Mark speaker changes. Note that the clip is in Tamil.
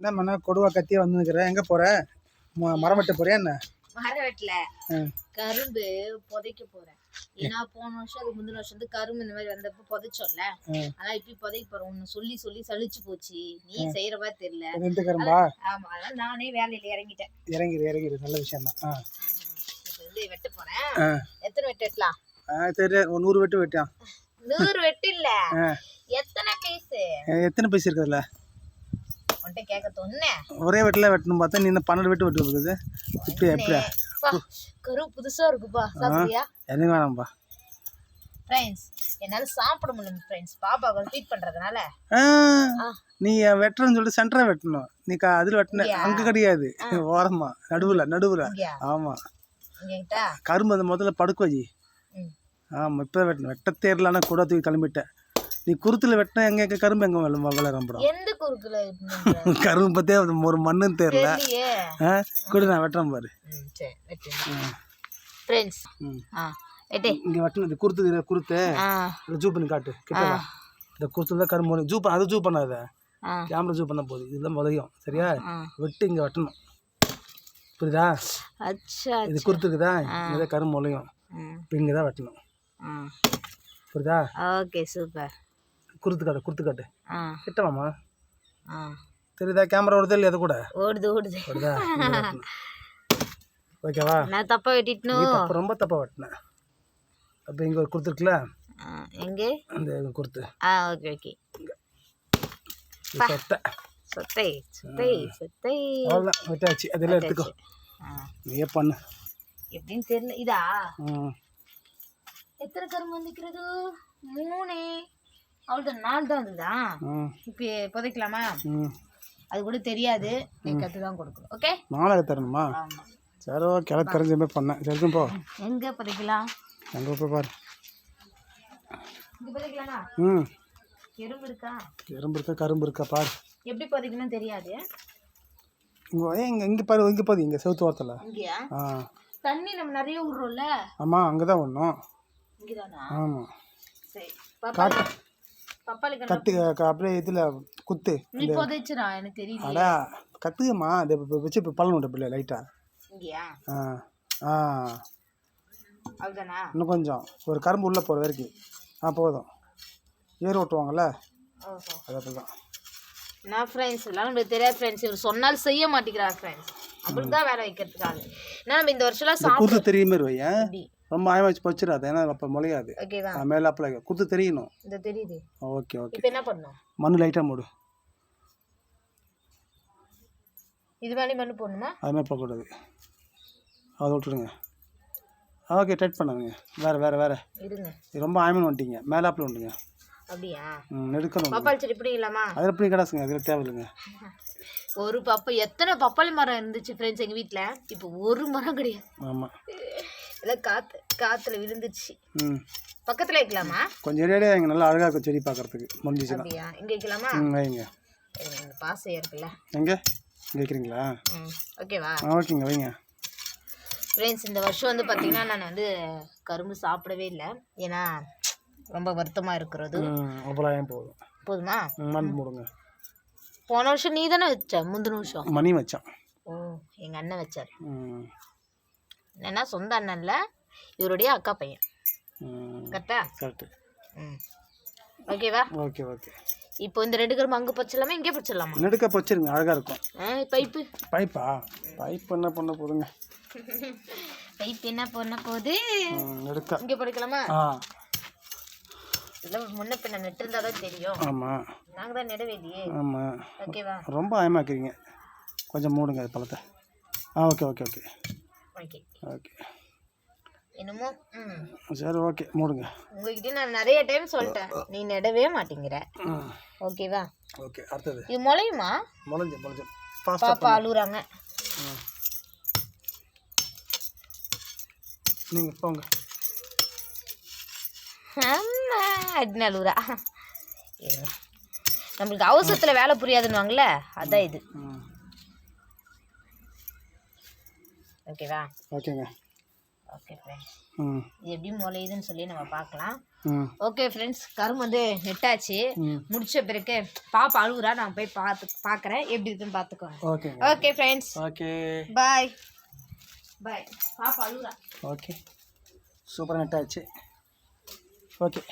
Speaker 1: என்ன பண்ண கொடுவா கத்தியே வந்துருக்குற எங்கே போகிற மரம் வெட்ட போறியா என்ன?
Speaker 2: மரம் வெட்டல. கரும்பு புதைக்க போறேன். ஏன்னா போன வருஷம் அதுக்கு முந்தின வருஷம் வந்து கரும்பு இந்த மாதிரி வந்தப்ப புதைச்சோம்ல. அதான் இப்பயும் புதைக்க போறோம். உன்னை சொல்லி சொல்லி சலிச்சு போச்சு. நீ செய்யற மாதிரி தெரியல.
Speaker 1: எந்த கரும்பா?
Speaker 2: ஆமா அதனால நானே வேலையில இறங்கிட்டேன்.
Speaker 1: இறங்கிடு இறங்கிடு நல்ல விஷயம் தான்
Speaker 2: இப்ப வந்து வெட்ட போறேன். எத்தனை வெட்டு வெட்டலாம்?
Speaker 1: ஒரு நூறு வெட்டு வெட்டான்
Speaker 2: நூறு வெட்டு இல்ல. எத்தனை பீஸ்
Speaker 1: எத்தனை பைசா இருக்குதுல்ல
Speaker 2: உன்கிட்ட கேட்க தோணுனே
Speaker 1: ஒரே வெட்டில் வெட்டணும் பார்த்தா நீ இன்னும் பன்னெண்டு வெட்டு வெட்டு இருக்குது. இப்படி எப்படியா
Speaker 2: கரு புதுசா இருக்குப்பா சாப்பிடுறியா?
Speaker 1: எனக்கு வேணாம்ப்பா
Speaker 2: ஃப்ரெண்ட்ஸ் என்னால சாப்பிட முடியல ஃப்ரெண்ட்ஸ்
Speaker 1: ஆ,
Speaker 2: ஆ.
Speaker 1: நீ வெட்டுறன்னு சொல்லிட்டு சென்டரா வெட்டணும். நீ க அதில் வெட்டின? அங்கே கிடையாது. ஓரமா நடுவில் நடுவில். ஆமாம் கரும்பு அந்த முதல்ல படுக்க வச்சு. ஆமாம் இப்போ வெட்டணும் வெட்ட தேரலான்னா கூட தூக்கி கிளம்பிட்டேன். நீ குருத்தில் வெட்டினா எங்கே எங்கே கரும்பு எங்கே வள வளரம்படும்
Speaker 2: எந்த குறுக்குல இருக்கணுன்ற?
Speaker 1: கரும்பு பற்றே ஒரு மண்ணுன்னு தெரியல ஆ கூட நான் வெட்டுறேன் பாரு.
Speaker 2: ஃப்ரெண்ட்ஸ்
Speaker 1: இங்கே வெட்டினது குருத்து குருத்து. ஜூ பண்ணி காட்டு கிட்ட. இந்த குருத்துல தான் கரும்பு. ஜூ பண்ண அதை ஜூ பண்ணாத. கேமரா ஜூ பண்ண போகுது இதெல்லாம் முளையும் சரியா? வெட்டு இங்கே வெட்டணும். புரியுதா? இது குருத்து இருக்குதா இங்கே தான் கரும்பு முளையும் இப்போ இங்கே தான் வெட்டணும். புரியுதா?
Speaker 2: Okay super.
Speaker 1: குருத்து காட்டு குருத்து காட்டு கிட்ட வாமா தெரியுதா? கேமரா ஓடுதா இல்லையா? அது கூட?
Speaker 2: ஓடுது ஓடுது.
Speaker 1: வெட்டணும். ஓகேவா?
Speaker 2: நான் தப்பா வெட்டிட்டணும்
Speaker 1: தப்பு ரொம்ப தப்பாக வெட்டினேன் அப்போ இங்கே ஒரு
Speaker 2: ஆ, எங்கே?
Speaker 1: அந்த குருத்து
Speaker 2: ஆ ஓகே ஓகே.
Speaker 1: சொத்தை.
Speaker 2: சொத்தை சொத்தை சொத்தை.
Speaker 1: அவ்வளோதான் வெட்டாச்சு. அதெல்லாம் எடுத்துக்கோ. நீயே பண்ணு.
Speaker 2: எப்படின்னு தெரியல. இதா? எத்தனை கரும்பு வந்துக்கிறது மூணு. அவ்வளோதான் நாலு தான்
Speaker 1: ம்
Speaker 2: இப்போ புதைக்கலாமா? அது கூட தெரியாது. நீ கற்று தான் கொடுக்கணும். ஓகே?
Speaker 1: நாளாக தரணுமா? சரி ஓ கிழக்கு கரைஞ்ச மாதிரி பண்ணேன். சரி போ.
Speaker 2: எங்கே புதைக்கலாம்?
Speaker 1: அங்கே போய் பாரு. ம்.
Speaker 2: எறும்பு இருக்கா?
Speaker 1: எறும்பு இருக்கா கரும்பு இருக்கா பாரு.
Speaker 2: எப்படி புதைக்கணும் தெரியாது.
Speaker 1: இங்கே இங்கே இங்கே பாரு இங்கே பாரு இங்கே செவுத்து ஓரத்தில்.
Speaker 2: இங்கேயா?
Speaker 1: ஆ.
Speaker 2: தண்ணி நம்ம நிறைய விடுறோம்ல
Speaker 1: ஆமாம் அங்கே தான்
Speaker 2: இங்கேதானா?
Speaker 1: ஆமாம்
Speaker 2: சரி கண்ணு
Speaker 1: கத்து அப்படியே இதில் குத்து.
Speaker 2: எனக்கு தெரியல
Speaker 1: அடா கத்துக்கம்மா அதை வச்சு இப்போ பழம் விட்ட பிள்ளை ஆ. ஆ
Speaker 2: அவ்வளோதானா
Speaker 1: இன்னும் கொஞ்சம். ஒரு கரும்பு உள்ளே போகிற வரைக்கும். ஆ போதும். ஏர் ஓட்டுவாங்கல்ல? அது அப்படி தான்
Speaker 2: நான் ஃப்ரெண்ட்ஸ் எல்லாம் நம்மளுக்கு தெரியாது ஃப்ரெண்ட்ஸ் இவர் சொன்னால் செய்ய மாட்டேங்கிறார் ஃப்ரெண்ட்ஸ் நம்மளுக்கு தான் வேலை வைக்கிறதுக்காக. ஏன்னா நம்ம இந்த வருஷம்லாம் சாப்பிட
Speaker 1: குத்து மாதிரி ரொம்ப ஆய வச்சு வச்சிடாது ஏன்னா அப்போ முளையாது.
Speaker 2: ஓகேவா
Speaker 1: மேலே அப்பல குத்து தெரியணும்.
Speaker 2: இந்த தெரியுது.
Speaker 1: ஓகே ஓகே
Speaker 2: இப்போ என்ன பண்ணணும்?
Speaker 1: மண் லைட்டாக மூடு.
Speaker 2: இது மேலே மண்ணு போடணுமா?
Speaker 1: அது மாதிரி போகக்கூடாது அதை விட்டுடுங்க. ஓகே டைட் பண்ணுங்க. வேறு வேறு வேறு.
Speaker 2: இருங்க.
Speaker 1: ரொம்ப ஆயமன் வந்துட்டீங்க. மேலாப்பில் வந்துங்க
Speaker 2: அப்படியா?
Speaker 1: ம் நெடுக்கணும்
Speaker 2: பப்பாளி செடி இப்படி இல்லாமா
Speaker 1: அதில் எப்படி கிடாசுங்க. அதில் தேவையில்லைங்க.
Speaker 2: ஒரு பப்பா எத்தனை பப்பாளி மரம் இருந்துச்சு ஃப்ரெண்ட்ஸ் எங்கள் வீட்டில் இப்போ ஒரு மரம் கிடையாது.
Speaker 1: ஆமாம்
Speaker 2: எல்லாம் காற்று காற்றுல விழுந்துச்சு பக்கத்தில் வைக்கலாமா?
Speaker 1: கொஞ்சம் ஏரியாடே இங்கே நல்லா அழகாக இருக்கும் செடி பார்க்குறதுக்கு முடிஞ்சிச்சுன்னா.
Speaker 2: அப்படியா? இங்கே வைக்கலாமா?
Speaker 1: வைங்க.
Speaker 2: பாசம் இருக்குல்ல.
Speaker 1: எங்கே? இங்கே வைக்கிறீங்களா?
Speaker 2: ஓகேவா?
Speaker 1: ஓகேங்க வைங்க.
Speaker 2: ஃப்ரெண்ட்ஸ் இந்த வருஷம் வந்து பார்த்தீங்கன்னா நான் வந்து கரும்பு சாப்பிடவே இல்லை. ஏன்னா ரொம்ப வருத்தமாக இருக்கிறது.
Speaker 1: ம் அவ்வளோயம் போதும்.
Speaker 2: போதுமா?
Speaker 1: மண் மூடுங்க
Speaker 2: போன வருஷம் நீ தானே வச்ச? முந்தின வருஷம்?
Speaker 1: மணி வச்சான்
Speaker 2: ஓ எங்கள் அண்ணன் வச்சார். என்னன்னா சொந்த அண்ணன்ல இவருடைய அக்கா பையன். கரெக்டா?
Speaker 1: கரெக்டு.
Speaker 2: ம். ஓகேவா?
Speaker 1: Okay okay.
Speaker 2: இப்போ இந்த ரெண்டு கரும்பு அங்கே பச்சிடலாமா இங்கே பச்சிடலாமா
Speaker 1: நெடுக்க வச்சிருங்க அழகாக இருக்கும்.
Speaker 2: பைப்பு.
Speaker 1: பைப்பா? பைப் என்ன பண்ண போதுங்க?
Speaker 2: பைப் என்ன பண்ண போகுது?
Speaker 1: நெடுக்க.
Speaker 2: இங்கே படிக்கலாமா
Speaker 1: ஆ.
Speaker 2: இல்லை முன்ன பின்ன நெட்டு இருந்தால் தான் தெரியும்.
Speaker 1: ஆமாம்
Speaker 2: நாங்கள் தான் நெடவேலியே
Speaker 1: ஆமாம்
Speaker 2: ஓகேவா?
Speaker 1: ரொம்ப ஆயமாக்கிறீங்க. கொஞ்சம் மூடுங்க பழத்தை. ஆ okay okay okay.
Speaker 2: Okay
Speaker 1: okay.
Speaker 2: என்னமோ ம்.
Speaker 1: சரி ஓகே மூடுங்க.
Speaker 2: உங்ககிட்ட நான் நிறைய டைம் சொல்லிட்டேன். நீ நடவே மாட்டேங்கிற. ஓகேவா?
Speaker 1: ஓகே அடுத்தது.
Speaker 2: இது முளையுமா?
Speaker 1: முளைஞ்சு முளைஞ்சு.
Speaker 2: பாப்பா அழுகுறாங்க
Speaker 1: நீங்கள் போங்க.
Speaker 2: அம்மா அப்படின்னு அழுகுறா. நம்மளுக்கு அவசரத்தில் வேலை புரியாதுன்னுவாங்கல்ல அதான் இது
Speaker 1: ம்
Speaker 2: ஓகேவா
Speaker 1: ஓகேங்க
Speaker 2: ஓகே ஃப்ரெண்ட்ஸ்
Speaker 1: ம்
Speaker 2: இது எப்படி முளையுதுன்னு சொல்லி நம்ம பார்க்கலாம். ஓகே ஃப்ரெண்ட்ஸ் கரும்பு வந்து நெட்டாச்சு. முடிச்ச பிறகு பாப்பா அழுகுறா நான் போய் பார்த்து பார்க்குறேன். எப்படி இருக்குன்னு பார்த்துக்கோங்க.
Speaker 1: ஓகேங்க
Speaker 2: okay friends
Speaker 1: okay
Speaker 2: bye bye பாப்பா அழுகுறா
Speaker 1: ஓகே சூப்பராக நெட்டாச்சு. ஓகே